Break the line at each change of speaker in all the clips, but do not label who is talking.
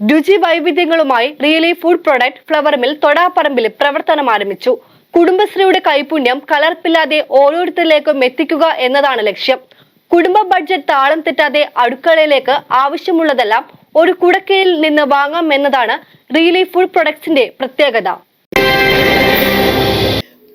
രുചി വൈവിധ്യങ്ങളുമായി really food product flour mill തൊടാപ്പറമ്പിൽ പ്രവർത്തനം ആരംഭിച്ചു. കുടുംബശ്രീയുടെ കൈപുണ്യം കലർപ്പില്ലാതെ ഓരോരുത്തരിലേക്കും എത്തിക്കുക എന്നതാണ് ലക്ഷ്യം. കുടുംബ ബഡ്ജറ്റ് താളം തെറ്റാതെ അടുക്കളയിലേക്ക് ആവശ്യമുള്ളതെല്ലാം ഒരു കുടക്കയിൽ നിന്ന് വാങ്ങാം എന്നതാണ് റിയലി ഫുഡ് പ്രൊഡക്ട്സിന്റെ പ്രത്യേകത.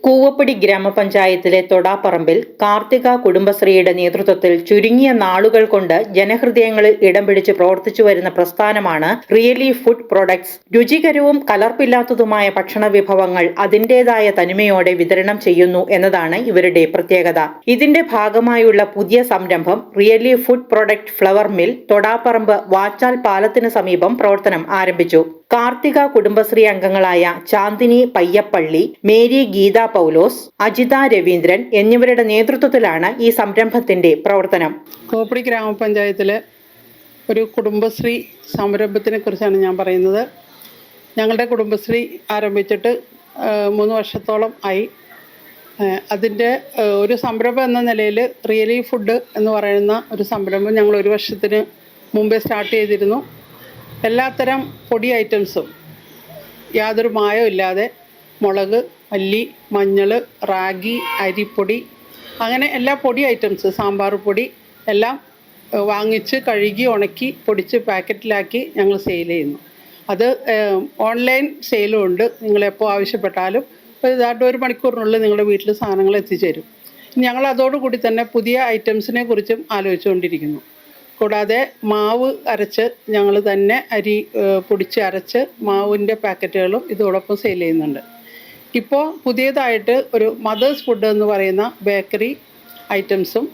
കൂവപ്പടി ഗ്രാമപഞ്ചായത്തിലെ തൊടാപ്പറമ്പിൽ കാർത്തിക കുടുംബശ്രീയുടെ നേതൃത്വത്തിൽ ചുരുങ്ങിയ നാളുകൾ കൊണ്ട് ജനഹൃദയങ്ങളിൽ ഇടം പിടിച്ച് പ്രവർത്തിച്ചു വരുന്ന പ്രസ്ഥാനമാണ് റിയലി ഫുഡ് പ്രൊഡക്ട്സ്. രുചികരവും കലർപ്പില്ലാത്തതുമായ ഭക്ഷണ വിഭവങ്ങൾ അതിന്റേതായ തനിമയോടെ വിതരണം ചെയ്യുന്നു എന്നതാണ് ഇവരുടെ പ്രത്യേകത. ഇതിന്റെ ഭാഗമായുള്ള പുതിയ സംരംഭം really food product flour mill Thodapparambu Vachal പാലത്തിന് സമീപം പ്രവർത്തനം ആരംഭിച്ചു. കാർത്തിക കുടുംബശ്രീ അംഗങ്ങളായ ചാന്ദിനി പയ്യപ്പള്ളി മേരി ഗീത പൗലോസ് അജിത രവീന്ദ്രൻ എന്നിവരുടെ നേതൃത്വത്തിലാണ് ഈ സംരംഭത്തിന്റെ പ്രവർത്തനം.
കോപ്പടി ഗ്രാമപഞ്ചായത്തിലെ ഒരു കുടുംബശ്രീ സംരംഭത്തിനെ കുറിച്ചാണ് ഞാൻ പറയുന്നത്. ഞങ്ങളുടെ കുടുംബശ്രീ ആരംഭിച്ചിട്ട് മൂന്ന് വർഷത്തോളം ആയി. അതിന്റെ ഒരു സംരംഭം എന്ന നിലയിൽ റിയലി ഫുഡ് എന്ന് പറയുന്ന ഒരു സംരംഭം ഞങ്ങൾ ഒരു വർഷത്തിന് മുമ്പേ സ്റ്റാർട്ട് ചെയ്തിരുന്നു. എല്ലാത്തരം പൊടി ഐറ്റംസും യാതൊരു മായവും ഇല്ലാതെ മുളക് മല്ലി മഞ്ഞൾ റാഗി അരിപ്പൊടി അങ്ങനെ എല്ലാ പൊടി ഐറ്റംസ് സാമ്പാർ പൊടി എല്ലാം വാങ്ങിച്ച് കഴുകി ഉണക്കി പൊടിച്ച് പാക്കറ്റിലാക്കി ഞങ്ങൾ സെയിൽ ചെയ്യുന്നു. അത് ഓൺലൈൻ സെയിലും ഉണ്ട്. നിങ്ങളെപ്പോൾ ആവശ്യപ്പെട്ടാലും ഇതായിട്ട് ഒരു മണിക്കൂറിനുള്ളിൽ നിങ്ങളുടെ വീട്ടിൽ സാധനങ്ങൾ എത്തിച്ചേരും. ഞങ്ങൾ അതോടുകൂടി തന്നെ പുതിയ ഐറ്റംസിനെ കുറിച്ചും ആലോചിച്ചുകൊണ്ടിരിക്കുന്നു. കൂടാതെ മാവ് അരച്ച് ഞങ്ങൾ തന്നെ അരി പൊടിച്ച് അരച്ച് മാവിന്റെ പാക്കറ്റുകളും ഇതോടൊപ്പം സെയിൽ ചെയ്യുന്നുണ്ട്. ഇപ്പോൾ പുതിയതായിട്ട് ഒരു മദേഴ്സ് ഫുഡ് എന്ന് പറയുന്ന ബേക്കറി ഐറ്റംസും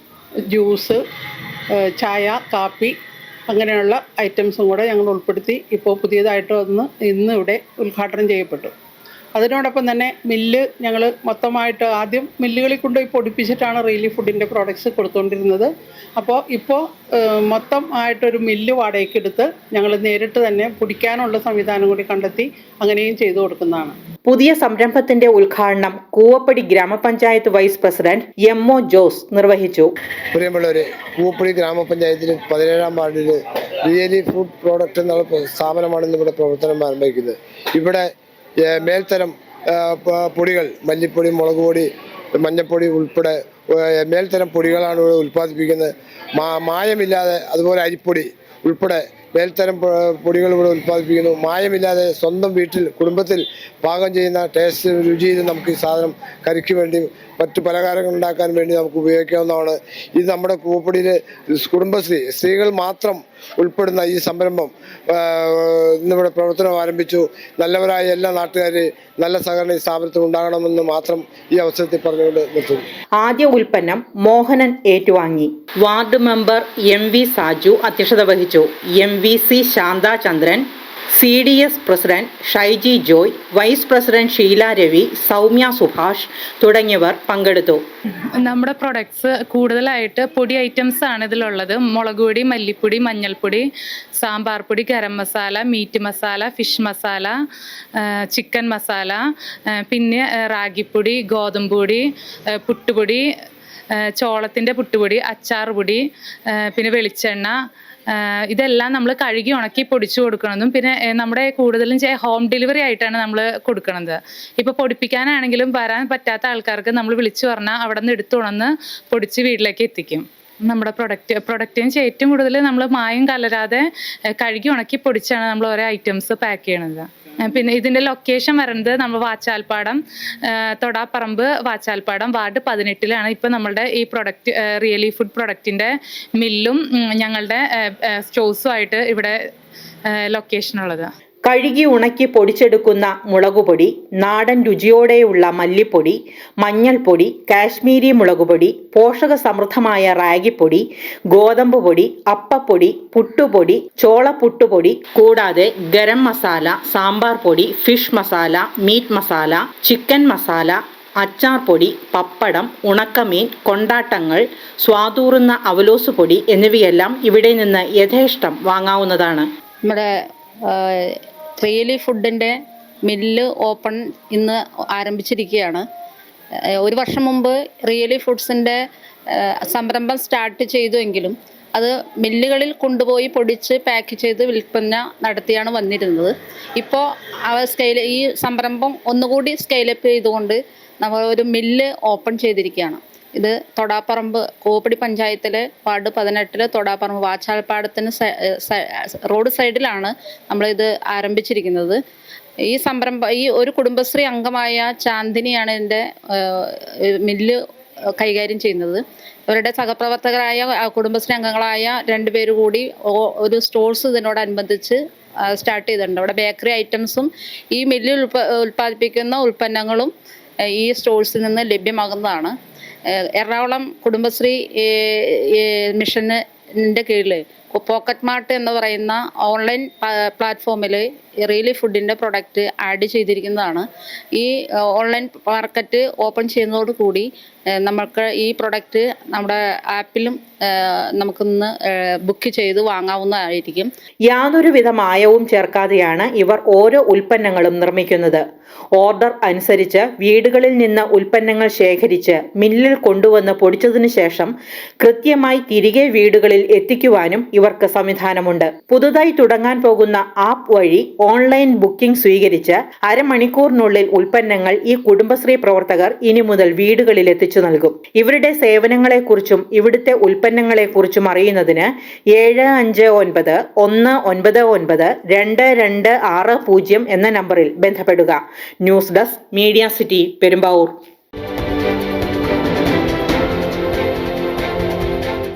ജ്യൂസ് ചായ കാപ്പി അങ്ങനെയുള്ള ഐറ്റംസും കൂടെ ഞങ്ങൾ ഉൾപ്പെടുത്തി ഇപ്പോൾ പുതിയതായിട്ട് ഒന്ന് ഇന്നിവിടെ ഉദ്ഘാടനം ചെയ്യപ്പെട്ടു. അതിനോടൊപ്പം തന്നെ മില്ല് ഞങ്ങൾ മൊത്തമായിട്ട് ആദ്യം മില്ലുകളിൽ കൊണ്ടുപോയി പൊടിപ്പിച്ചിട്ടാണ് റിയലി ഫുഡിന്റെ പ്രോഡക്റ്റ്സ് കൊടുത്തുകൊണ്ടിരുന്നത് അപ്പോൾ ഇപ്പോൾ മൊത്തം ആയിട്ടൊരു മില്ല് വാടകയ്ക്കെടുത്ത് ഞങ്ങൾ നേരിട്ട് തന്നെ പൊടിക്കാനുള്ള സംവിധാനം കൂടി കണ്ടെത്തി അങ്ങനെയും ചെയ്തു കൊടുക്കുന്നതാണ്.
പുതിയ സംരംഭത്തിന്റെ ഉദ്ഘാടനം Koovappady grama panchayat vice president M O Jose നിർവഹിച്ചു.
പ്രിയമുള്ളവരെ ഗ്രാമപഞ്ചായത്തിന് ഗ്രാമപഞ്ചായത്തിൽ പതിനേഴാം വാർഡിൽ റിയലി ഫുഡ് പ്രോഡക്റ്റ് എന്നുള്ള സ്ഥാപനമാണ് ഇവിടെ പ്രവർത്തനം ആരംഭിക്കുന്നത്. ഇവിടെ മേൽത്തരം പൊടികൾ മല്ലിപ്പൊടി മുളക് പൊടി മഞ്ഞപ്പൊടി ഉൾപ്പെടെ മേൽത്തരം പൊടികളാണ് ഇവിടെ ഉൽപ്പാദിപ്പിക്കുന്നത്. മായമില്ലാതെ അതുപോലെ അരിപ്പൊടി ഉൾപ്പെടെ മേൽത്തരം പൊടികൾ ഇവിടെ ഉൽപ്പാദിപ്പിക്കുന്നു. മായമില്ലാതെ സ്വന്തം വീട്ടിൽ കുടുംബത്തിൽ പാകം ചെയ്യുന്ന ടേസ്റ്റ് രുചിയിൽ നമുക്ക് ഈ സാധനം കറിക്ക് വേണ്ടി മറ്റു പലഹാരങ്ങൾ ഉണ്ടാക്കാൻ വേണ്ടി നമുക്ക് ഉപയോഗിക്കാവുന്നതാണ്. ഇത് നമ്മുടെ കൂപ്പടിയിൽ കുടുംബശ്രീ സ്ത്രീകൾ മാത്രം ഉൾപ്പെടുന്ന ഈ സംരംഭം ഇന്നിവിടെ പ്രവർത്തനം ആരംഭിച്ചു. നല്ലവരായ എല്ലാ നാട്ടുകാരെ നല്ല സഹകരണ സ്ഥാപനത്തിൽ ഉണ്ടാകണമെന്ന് മാത്രം ഈ അവസരത്തിൽ പറഞ്ഞുകൊണ്ട് നിർത്തുന്നു.
ആദ്യ ഉൽപ്പന്നം മോഹനൻ ഏറ്റുവാങ്ങി. Ward member M V Saju അധ്യക്ഷത വഹിച്ചു. M V C Shanthachandran C D S president Shaiji Joy vice president Sheela Ravi Soumya Subhash തുടങ്ങിയവർ പങ്കെടുത്തു.
നമ്മുടെ പ്രൊഡക്ട്സ് കൂടുതലായിട്ട് പൊടി ഐറ്റംസ് ആണ് ഇതിലുള്ളത്. മുളക് പൊടി മല്ലിപ്പൊടി മഞ്ഞൾപ്പൊടി സാമ്പാർ പൊടി garam masala meat masala fish masala chicken masala പിന്നെ റാഗിപ്പൊടി ഗോതമ്പ് പൊടി പുട്ടുപൊടി ചോളത്തിന്റെ പുട്ടുപൊടി അച്ചാർ പൊടി പിന്നെ വെളിച്ചെണ്ണ ഇതെല്ലാം നമ്മൾ കഴുകി ഉണക്കി പൊടിച്ചു കൊടുക്കണതും പിന്നെ നമ്മുടെ കൂടുതലും ഹോം ഡെലിവറി ആയിട്ടാണ് നമ്മൾ കൊടുക്കുന്നത് ഇപ്പോൾ പൊടിപ്പിക്കാനാണെങ്കിലും വരാൻ പറ്റാത്ത ആൾക്കാർക്ക് നമ്മൾ വിളിച്ചു പറഞ്ഞാൽ അവിടെ നിന്ന് എടുത്തു കൊണ്ടുവന്ന് പൊടിച്ച് വീട്ടിലേക്ക് എത്തിക്കും. നമ്മുടെ പ്രൊഡക്റ്റ് പ്രൊഡക്റ്റിന് ഏറ്റവും കൂടുതൽ നമ്മൾ മായം കലരാതെ കഴുകി ഉണക്കി പൊടിച്ചാണ് നമ്മൾ ഓരോ ഐറ്റംസ് പാക്ക് ചെയ്യണത്. പിന്നെ ഇതിന്റെ ലൊക്കേഷൻ വരുന്നത് നമ്മൾ വാച്ചാൽപ്പാടം തൊടാപ്പറമ്പ് വാച്ചാൽപ്പാടം വാർഡ് പതിനെട്ടിലാണ്. ഇപ്പം നമ്മളുടെ ഈ പ്രൊഡക്റ്റ് റിയലി ഫുഡ് പ്രൊഡക്റ്റിന്റെ മില്ലും ഞങ്ങളുടെ സ്റ്റോഴ്സുമായിട്ട് ഇവിടെ ലൊക്കേഷൻ ഉള്ളത്.
കഴുകി ഉണക്കി പൊടിച്ചെടുക്കുന്ന മുളകുപൊടി നാടൻ രുചിയോടെയുള്ള മല്ലിപ്പൊടി മഞ്ഞൾപ്പൊടി കാശ്മീരി മുളകുപൊടി പോഷക സമൃദ്ധമായ റാഗിപ്പൊടി ഗോതമ്പ് പൊടി അപ്പപ്പൊടി പുട്ടുപൊടി ചോളപ്പുട്ടുപൊടി കൂടാതെ ഗരം മസാല സാമ്പാർ പൊടി fish masala meat masala chicken masala അച്ചാർ പൊടി പപ്പടം ഉണക്കമീൻ കൊണ്ടാട്ടങ്ങൾ സ്വാതൂറുന്ന അവലോസ് പൊടി എന്നിവയെല്ലാം ഇവിടെ നിന്ന് യഥേഷ്ടം വാങ്ങാവുന്നതാണ്.
നമ്മുടെ റിയലി ഫുഡിന്റെ മില്ല് ഓപ്പൺ ഇന്ന് ആരംഭിച്ചിരിക്കുകയാണ്. ഒരു വർഷം മുമ്പ് റിയലി ഫുഡ്സിന്റെ സംരംഭം സ്റ്റാർട്ട് ചെയ്തുവെങ്കിലും അത് മില്ലുകളിൽ കൊണ്ടുപോയി പൊടിച്ച് പാക്ക് ചെയ്ത് വിൽപ്പന നടത്തിയാണ് വന്നിരുന്നത്. ഇപ്പോൾ അവ സ്കെയിൽ ഈ സംരംഭം ഒന്നുകൂടി സ്കെയിലപ്പ് ചെയ്തുകൊണ്ട് നമ്മൾ ഒരു മില്ല് ഓപ്പൺ ചെയ്തിരിക്കുകയാണ്. ഇത് തൊടാപ്പറമ്പ് കോപ്പടി പഞ്ചായത്തിലെ വാർഡ് പതിനെട്ടിലെ തൊടാപ്പറമ്പ് വാച്ചാൽപ്പാടത്തിന് റോഡ് സൈഡിലാണ് നമ്മളിത് ആരംഭിച്ചിരിക്കുന്നത്. ഈ സംരംഭം ഈ ഒരു കുടുംബശ്രീ അംഗമായ ചാന്ദിനിയാണ് എന്റെ മില്ല് കൈകാര്യം ചെയ്യുന്നത്. ഇവരുടെ സഹപ്രവർത്തകരായ കുടുംബശ്രീ അംഗങ്ങളായ രണ്ടുപേര് കൂടി ഒരു സ്റ്റോഴ്സ് ഇതിനോടനുബന്ധിച്ച് സ്റ്റാർട്ട് ചെയ്തിട്ടുണ്ട്. അവിടെ ബേക്കറി ഐറ്റംസും ഈ മില്ലിൽ ഉൽപ്പ ഉൽപ്പാദിപ്പിക്കുന്ന ഉൽപ്പന്നങ്ങളും ഈ സ്റ്റോഴ്സിൽ നിന്ന് ലഭ്യമാകുന്നതാണ്. എറണാകുളം കുടുംബശ്രീ മിഷന് കീഴിൽ പോക്കറ്റ് മാർട്ട് എന്ന് പറയുന്ന ഓൺലൈൻ പ്ലാറ്റ്ഫോമിൽ റിയലി ഫുഡിന്റെ പ്രൊഡക്റ്റ് ആഡ് ചെയ്തിരിക്കുന്നതാണ്. ഈ ഓൺലൈൻ മാർക്കറ്റ് ഓപ്പൺ ചെയ്യുന്നതോടുകൂടി കൂടി നമുക്ക് ഈ പ്രൊഡക്റ്റ് നമ്മുടെ ആപ്പിലും നമുക്കിന്ന് ബുക്ക് ചെയ്ത് വാങ്ങാവുന്നതായിരിക്കും.
യാതൊരുവിധ മായവും ചേർക്കാതെയാണ് ഇവർ ഓരോ ഉൽപ്പന്നങ്ങളും നിർമ്മിക്കുന്നത്. ഓർഡർ അനുസരിച്ച് വീടുകളിൽ നിന്ന് ഉൽപ്പന്നങ്ങൾ ശേഖരിച്ച് മില്ലിൽ കൊണ്ടുവന്ന് പൊടിച്ചതിനു ശേഷം കൃത്യമായി തിരികെ വീടുകളിൽ എത്തിക്കുവാനും ഇവർക്ക് സംവിധാനമുണ്ട്. പുതുതായി തുടങ്ങാൻ പോകുന്ന ആപ്പ് വഴി ഓൺലൈൻ ബുക്കിംഗ് സ്വീകരിച്ച് അരമണിക്കൂറിനുള്ളിൽ ഉൽപ്പന്നങ്ങൾ ഈ കുടുംബശ്രീ പ്രവർത്തകർ ഇനി മുതൽ വീടുകളിൽ എത്തിച്ചു നൽകും. ഇവരുടെ സേവനങ്ങളെക്കുറിച്ചും ഇവിടുത്തെ ഉൽപ്പന്നങ്ങളെക്കുറിച്ചും അറിയുന്നതിന് ഏഴ് അഞ്ച് ഒൻപത് ഒന്ന് ഒൻപത് ഒൻപത് രണ്ട് രണ്ട് ആറ് പൂജ്യം എന്ന നമ്പറിൽ ബന്ധപ്പെടുക. News desk media city Perumbavoor.